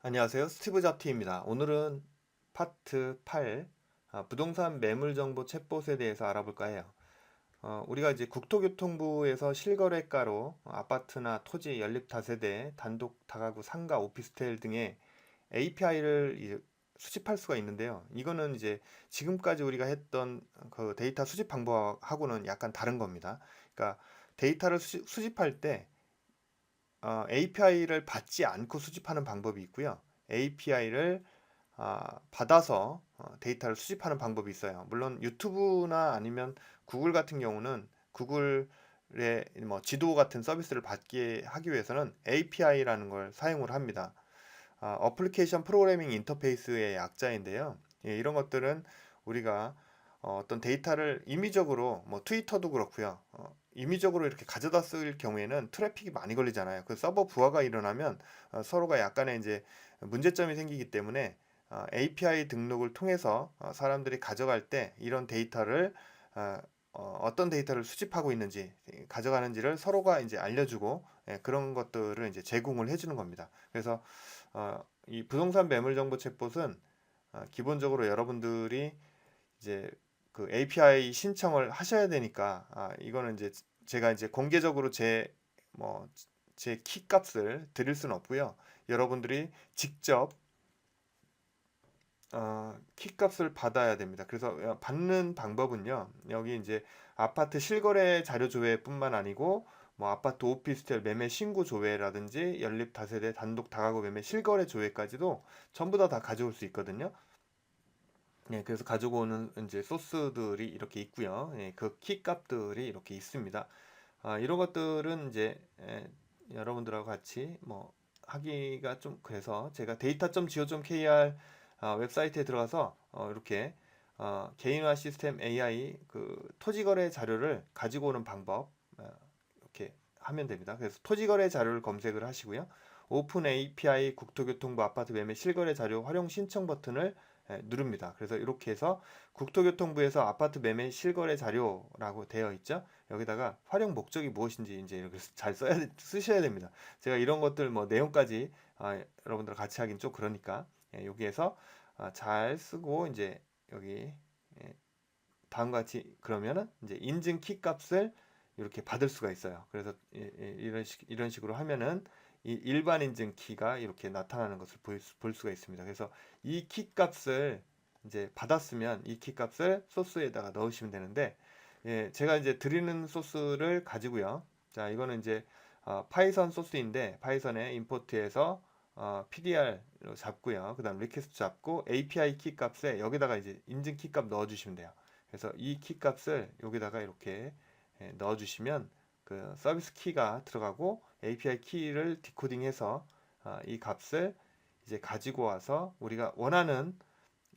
안녕하세요. 스티브 잡티입니다. 오늘은 파트 8, 아, 부동산 매물 정보 챗봇에 대해서 알아볼까 해요. 어, 우리가 이제 국토교통부에서 실거래가로 아파트나 토지, 연립 다세대, 단독 다가구, 상가, 오피스텔 등의 API를 수집할 수가 있는데요. 이거는 이제 지금까지 우리가 했던 그 데이터 수집 방법하고는 약간 다른 겁니다. 그러니까 데이터를 수집, 수집할 때 어, API를 받지 않고 수집하는 방법이 있고요. API를 아, 받아서 어, 데이터를 수집하는 방법이 있어요. 물론 유튜브나 아니면 구글 같은 경우는 구글의 뭐 지도 같은 서비스를 받게 하기 위해서는 API라는 걸 사용을 합니다. 아, 어플리케이션 프로그래밍 인터페이스의 약자인데요. 예, 이런 것들은 우리가 어, 어떤 데이터를 임의적으로 뭐 트위터도 그렇고요. 어, 임의적으로 이렇게 가져다 쓸 경우에는 트래픽이 많이 걸리잖아요. 그 서버 부하가 일어나면 어, 서로가 약간의 이제 문제점이 생기기 때문에 어, API 등록을 통해서 어, 사람들이 가져갈 때 이런 데이터를 어떤 데이터를 수집하고 있는지 가져가는지를 서로가 이제 알려주고 예, 그런 것들을 이제 제공을 해주는 겁니다. 그래서 어, 이 부동산 매물 정보 챗봇은 어, 기본적으로 여러분들이 이제 그 API 신청을 하셔야 되니까 아, 이거는 이제 제가 이제 공개적으로 제 뭐 제 키 값을 드릴 수는 없고요. 여러분들이 직접 어, 키 값을 받아야 됩니다. 그래서 어, 받는 방법은요. 여기 이제 아파트 실거래 자료 조회뿐만 아니고 뭐 아파트 오피스텔 매매 신고 조회라든지 연립 다세대 단독 다가구 매매 실거래 조회까지도 전부 다 다 가져올 수 있거든요. 예, 그래서 가지고 오는 이제 소스들이 이렇게 있고요. 예, 그 키 값들이 이렇게 있습니다. 아, 이런 것들은 이제 예, 여러분들하고 같이 뭐 하기가 좀 그래서 제가 데이터.go.kr 아, 웹사이트에 들어가서 어, 이렇게 어, 개인화 시스템 AI 그 토지거래 자료를 가지고 오는 방법 어, 이렇게 하면 됩니다. 그래서 토지거래 자료를 검색을 하시고요. 오픈 API 국토교통부 아파트 매매 실거래 자료 활용 신청 버튼을 예, 누릅니다. 그래서 이렇게 해서 국토교통부에서 아파트 매매 실거래 자료라고 되어 있죠. 여기다가 활용 목적이 무엇인지 이제 이렇게 잘 써야 쓰셔야 됩니다. 제가 이런 것들 뭐 내용까지 아, 여러분들 같이 하긴 좀 그러니까 예, 여기에서 아, 잘 쓰고 이제 여기 예, 다음과 같이 그러면은 이제 인증 키 값을 이렇게 받을 수가 있어요. 그래서 예, 예, 이런 식 이런 식으로 하면은 이 일반 인증 키가 이렇게 나타나는 것을 볼, 수- 볼 수가 있습니다. 그래서 이 키 값을 이제 받았으면 이 키 값을 소스에다가 넣으시면 되는데 예, 제가 이제 드리는 소스를 가지고요. 자, 이거는 이제 어, 파이썬 소스인데 파이썬에 임포트해서 어, PDR로 잡고요. 그다음 리퀘스트 잡고 API 키 값에 여기다가 이제 인증 키 값 넣어 주시면 돼요. 그래서 이 키 값을 여기다가 이렇게 예, 넣어 주시면 그 서비스 키가 들어가고 API 키를 디코딩해서 아, 이 값을 이제 가지고 와서 우리가 원하는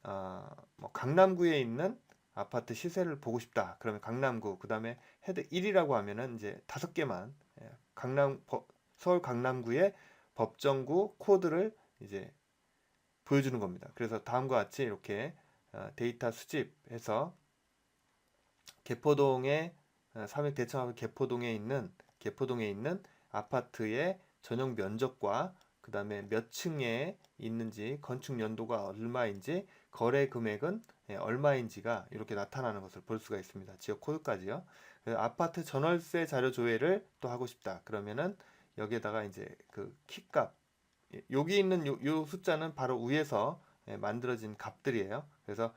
아, 뭐 강남구에 있는 아파트 시세를 보고 싶다. 그러면 강남구 그다음에 헤드 1이라고 하면은 이제 다섯 개만 예, 강남 버- 서울 강남구의 법정구 코드를 이제 보여주는 겁니다. 그래서 다음과 같이 이렇게 어, 데이터 수집해서 개포동에 어, 삼익 대청하고 개포동에 있는 개포동에 있는 아파트의 전용 면적과 그 다음에 몇 층에 있는지 건축 연도가 얼마인지 거래 금액은 예, 얼마인지가 이렇게 나타나는 것을 볼 수가 있습니다. 지역 코드까지요. 아파트 전월세 자료 조회를 또 하고 싶다. 그러면은 여기에다가 이제 그 키값 예, 여기 있는 요, 요 숫자는 바로 위에서 예, 만들어진 값들이에요. 그래서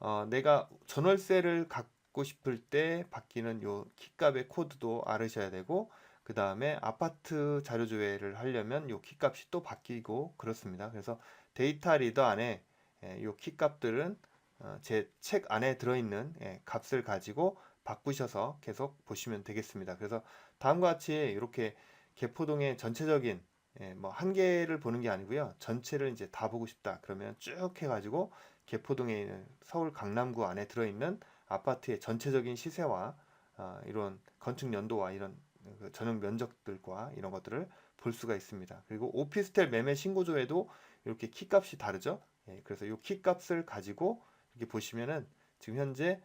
어, 내가 전월세를 갖고 싶을 때 바뀌는 요 키값의 코드도 알으셔야 되고 그 다음에 아파트 자료 조회를 하려면 요 키값이 또 바뀌고 그렇습니다. 그래서 데이터 리더 안에 예, 요 키값들은 어, 제책 안에 들어있는 예, 값을 가지고 바꾸셔서 계속 보시면 되겠습니다. 그래서 다음과 같이 이렇게 개포동의 전체적인 예, 뭐한 개를 보는 게 아니고요. 전체를 이제 다 보고 싶다. 그러면 쭉 해가지고 개포동에 있는 서울 강남구 안에 들어있는 아파트의 전체적인 시세와 아, 이런 건축 연도와 이런 그 전용 면적들과 이런 것들을 볼 수가 있습니다. 그리고 오피스텔 매매 신고조에도 이렇게 키값이 다르죠. 예, 그래서 이 키값을 가지고 이렇게 보시면은 지금 현재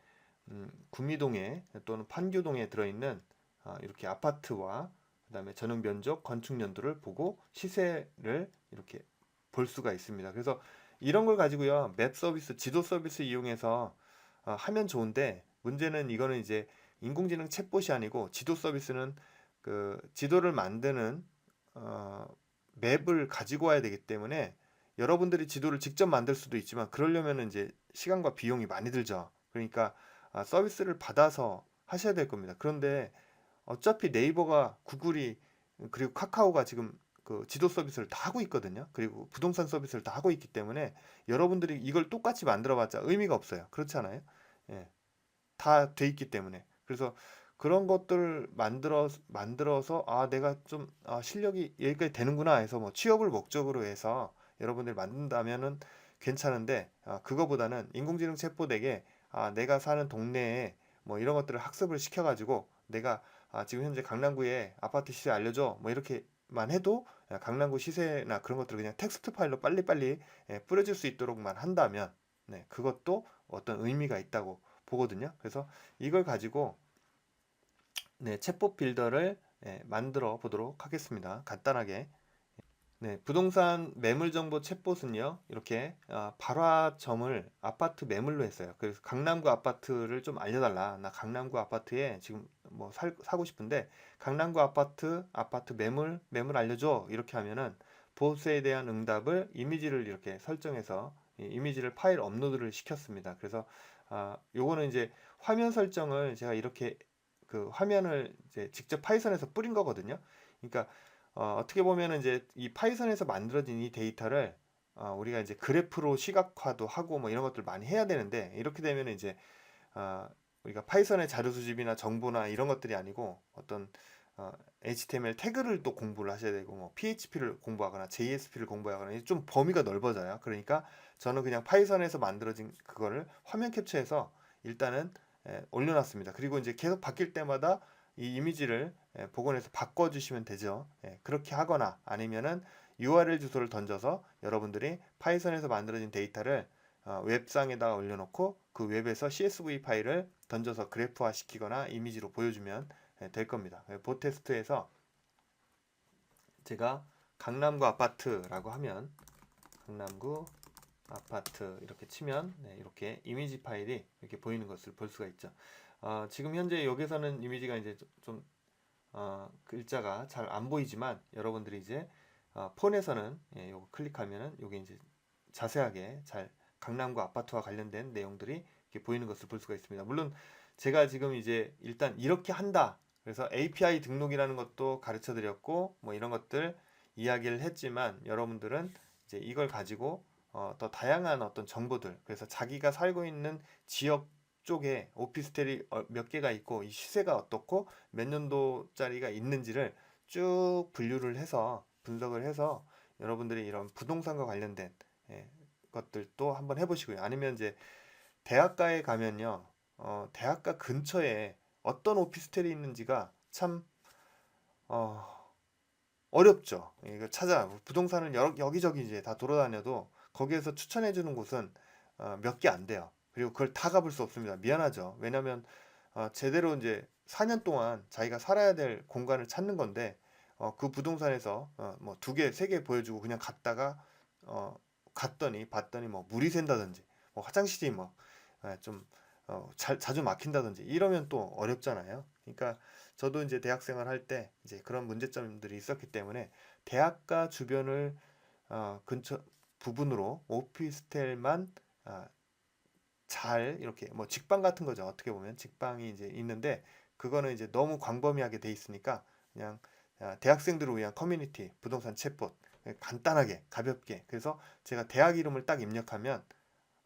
음, 구미동에 또는 판교동에 들어있는 아, 이렇게 아파트와 그다음에 전용 면적, 건축 연도를 보고 시세를 이렇게 볼 수가 있습니다. 그래서 이런 걸 가지고요. 맵 서비스, 지도 서비스 이용해서 어, 하면 좋은데 문제는 이거는 이제 인공지능 챗봇이 아니고 지도 서비스는 그 지도를 만드는 어, 맵을 가지고 와야 되기 때문에 여러분들이 지도를 직접 만들 수도 있지만 그러려면 이제 시간과 비용이 많이 들죠. 그러니까 아, 서비스를 받아서 하셔야 될 겁니다. 그런데 어차피 네이버가 구글이 그리고 카카오가 지금 그 지도 서비스를 다 하고 있거든요. 그리고 부동산 서비스를 다 하고 있기 때문에 여러분들이 이걸 똑같이 만들어봤자 의미가 없어요. 그렇지 않아요? 예, 다 돼 있기 때문에. 그래서 그런 것들 만들어 만들어서 아 내가 좀 아, 실력이 여기까지 되는구나 해서 뭐 취업을 목적으로 해서 여러분들이 만든다면은 괜찮은데 아, 그거보다는 인공지능 챗봇에게 아, 내가 사는 동네에 뭐 이런 것들을 학습을 시켜가지고 내가 아, 지금 현재 강남구에 아파트 시세 알려줘 뭐 이렇게 만 해도 아, 강남구 시세나 그런 것들을 그냥 텍스트 파일로 빨리빨리 예, 뿌려줄 수 있도록만 한다면 네, 그것도 어떤 의미가 있다고 보거든요. 그래서 이걸 가지고 네, 챗봇 빌더를 예, 만들어 보도록 하겠습니다. 간단하게. 네, 부동산 매물 정보 챗봇은요, 이렇게 아, 발화점을 아파트 매물로 했어요. 그래서 강남구 아파트를 좀 알려달라. 나 강남구 아파트에 지금 뭐 살, 사고 싶은데 강남구 아파트 아파트 매물 매물 알려줘. 이렇게 하면은 보호세에 대한 응답을 이미지를 이렇게 설정해서 이 이미지를 파일 업로드를 시켰습니다. 그래서 아, 요거는 이제 화면 설정을 제가 이렇게 그 화면을 이제 직접 파이썬에서 뿌린 거거든요. 그러니까 어, 어떻게 보면은 이제 이 파이썬에서 만들어진 이 데이터를 어, 우리가 이제 그래프로 시각화도 하고 뭐 이런 것들 많이 해야 되는데 이렇게 되면 이제 어, 우리가 파이썬의 자료 수집이나 정보나 이런 것들이 아니고 어떤 어, HTML 태그를 또 공부를 하셔야 되고 뭐 PHP를 공부하거나 JSP를 공부하거나 좀 범위가 넓어져요. 그러니까 저는 그냥 파이썬에서 만들어진 그거를 화면 캡처해서 일단은 예, 올려놨습니다. 그리고 이제 계속 바뀔 때마다 이 이미지를 예, 복원해서 바꿔주시면 되죠. 예, 그렇게 하거나 아니면은 URL 주소를 던져서 여러분들이 파이썬에서 만들어진 데이터를 어, 웹상에다가 올려놓고 그 웹에서 CSV 파일을 던져서 그래프화 시키거나 이미지로 보여주면 예, 될 겁니다. 보테스트에서 제가 강남구 아파트라고 하면 강남구 아파트 이렇게 치면 네, 이렇게 이미지 파일이 이렇게 보이는 것을 볼 수가 있죠. 어, 지금 현재 여기서는 이미지가 이제 좀 어, 글자가 잘 안 보이지만 여러분들이 이제 어, 폰에서는 예, 요거 클릭하면은 요게 이제 자세하게 잘 강남구 아파트와 관련된 내용들이 보이는 것을 볼 수가 있습니다. 물론 제가 지금 이제 일단 이렇게 한다. 그래서 API 등록이라는 것도 가르쳐 드렸고 뭐 이런 것들 이야기를 했지만 여러분들은 이제 이걸 가지고 어, 더 다양한 어떤 정보들 그래서 자기가 살고 있는 지역 쪽에 오피스텔이 어, 몇 개가 있고 이 시세가 어떻고 몇 년도짜리가 있는지를 쭉 분류를 해서 분석을 해서 여러분들이 이런 부동산과 관련된 예, 것들도 한번 해보시고요. 아니면 이제 대학가에 가면요, 어, 대학가 근처에 어떤 오피스텔이 있는지가 참 어, 어렵죠. 이거 찾아 부동산을 여러, 여기저기 이제 다 돌아다녀도 거기에서 추천해 주는 곳은 어, 몇 개 안 돼요. 그리고 그걸 다 가볼 수 없습니다. 미안하죠. 왜냐면 어, 제대로 이제 4년 동안 자기가 살아야 될 공간을 찾는 건데 어, 그 부동산에서 어, 뭐두 개, 세 개 보여주고 그냥 갔다가 어, 갔더니 봤더니 뭐 물이 샌다든지 뭐 화장실이 뭐좀 어, 자주 막힌다든지 이러면 또 어렵잖아요. 그러니까 저도 이제 대학생활 할 때 이제 그런 문제점들이 있었기 때문에 대학가 주변을 어, 근처 부분으로 오피스텔만 아, 잘 이렇게 뭐 직방 같은 거죠. 어떻게 보면 직방이 이제 있는데 그거는 이제 너무 광범위하게 돼 있으니까 그냥 아, 대학생들을 위한 커뮤니티 부동산 챗봇 간단하게 가볍게 그래서 제가 대학 이름을 딱 입력하면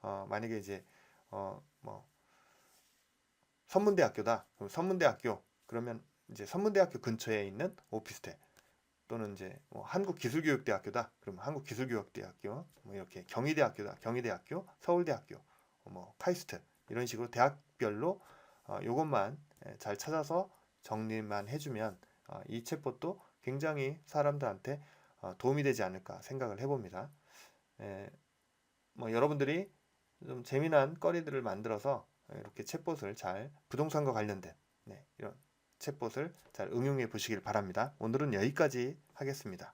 어, 만약에 이제 어 뭐 선문대학교다 그럼 선문대학교 그러면 이제 선문대학교 근처에 있는 오피스텔 또는 이제 뭐 한국기술교육대학교다. 그러면 한국기술교육대학교, 뭐 이렇게 경희대학교다. 경희대학교, 서울대학교, 뭐 카이스트 이런 식으로 대학별로 어, 요것만 예, 잘 찾아서 정리만 해주면 어, 이 챗봇도 굉장히 사람들한테 어, 도움이 되지 않을까 생각을 해봅니다. 에, 뭐 여러분들이 좀 재미난 거리들을 만들어서 이렇게 챗봇을 잘 부동산과 관련된 네, 이런 챗봇을 잘 응용해 보시길 바랍니다. 오늘은 여기까지 하겠습니다.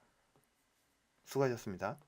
수고하셨습니다.